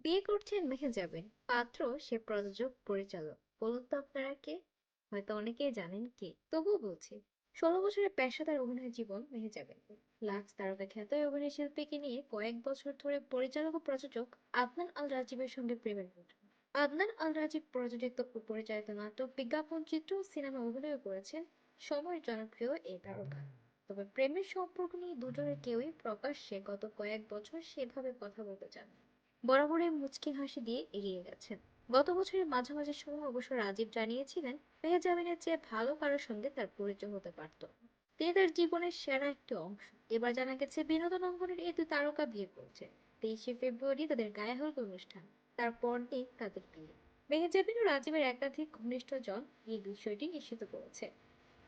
বিয়ে করছেন মেহেজাবিন। পাত্র সে প্রযোজক, পরিচালক। বলুন তো আপনারা কে? হয়তো অনেকেই জানেন কে। তবুও বলছি, ষোলো বছরের পেশাদার অভিনয় জীবন মেহেজাবিন। লাক্স তারকা খ্যাত অভিনয় শিল্পীকে নিয়ে কয়েক বছর ধরে পরিচালক ও প্রযোজক আদনান আল রাজীবের সঙ্গে প্রেমের আদনান আল রাজীব প্রযোজিত ও পরিচালিত নাটক, বিজ্ঞাপন চিত্র সিনেমা অভিনয় করেছেন। সময়ের জনপ্রিয় এই তারকা। তবে প্রেমের সম্পর্ক নিয়ে দুজনের কেউই প্রকাশ্যে গত কয়েক বছর সেভাবে কথা বলতে চান। বরাবরই মুচকি হাসি দিয়ে এড়িয়ে গেছেন। গত বছরের মাঝামাঝি সময় অবশ্য রাজীব জানিয়েছিলেন মেহজাবিনের চেয়ে ভালো কারোর সঙ্গে তার পরিচয় হতে পারত। তিনি তার জীবনের সেরা একটি অংশ। এবার জানা গেছে, বিনোদন অঙ্গনের এই দুই তারকা বিয়ে করছে। তেইশে ফেব্রুয়ারি তাদের গায়ে হলুদ অনুষ্ঠান, তারপর দিন তাদের বিয়ে। মেহজাবিন ও রাজীবের একাধিক ঘনিষ্ঠজন এই বিষয়টি নিশ্চিত করেছে।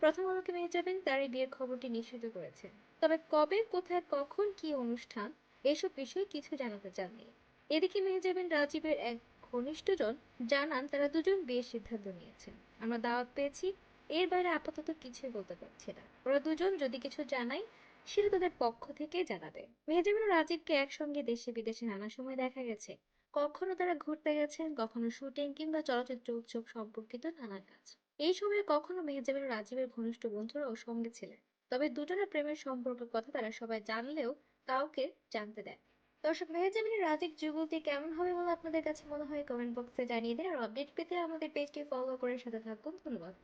প্রথম আলোকে মেহজাবিন তার এই বিয়ের খবরটি নিশ্চিত করেছে। তবে কবে, কোথায়, কখন, কি অনুষ্ঠান, এসব বিষয়ে কিছু জানাতে চাননি। এদিকে মেহজাবিন রাজীবের এক ঘনিষ্ঠজন। জানান, তারা দুজন বিয়ের সিদ্ধান্ত নিয়েছেন। আমরা দাওয়াত পেয়েছি। এর বাইরে আপাতত কিছুই বলতে পারছি না। ওরা দুজন যদি কিছু জানায়, সেটা তাদের পক্ষ থেকে জানাবে। মেহজাবিন রাজীবকে একসঙ্গে দেশে বিদেশে নানা সময় দেখা গেছে। কখনো তারা ঘুরতে গেছেন, কখনো শুটিং কিংবা চলচ্চিত্র উৎসব সম্পর্কিত নানা কাজ। এই সময়ে কখনো মেহজাবিন রাজীবের ঘনিষ্ঠ বন্ধুরাও সঙ্গে ছিলেন। তবে দুজনের প্রেমের সম্পর্কের কথা তারা সবাই জানলেও কাউকে জানতে দেয় দর্শক মেহজাবিনের রাজীব যুগলটি কেমন হবে বলে আপনাদের কাছে মনে হয় কমেন্ট বক্সে জানিয়ে দিন। আর আপডেট পেতে আমাদের পেজটি ফলো করে সাথে থাকুন। ধন্যবাদ।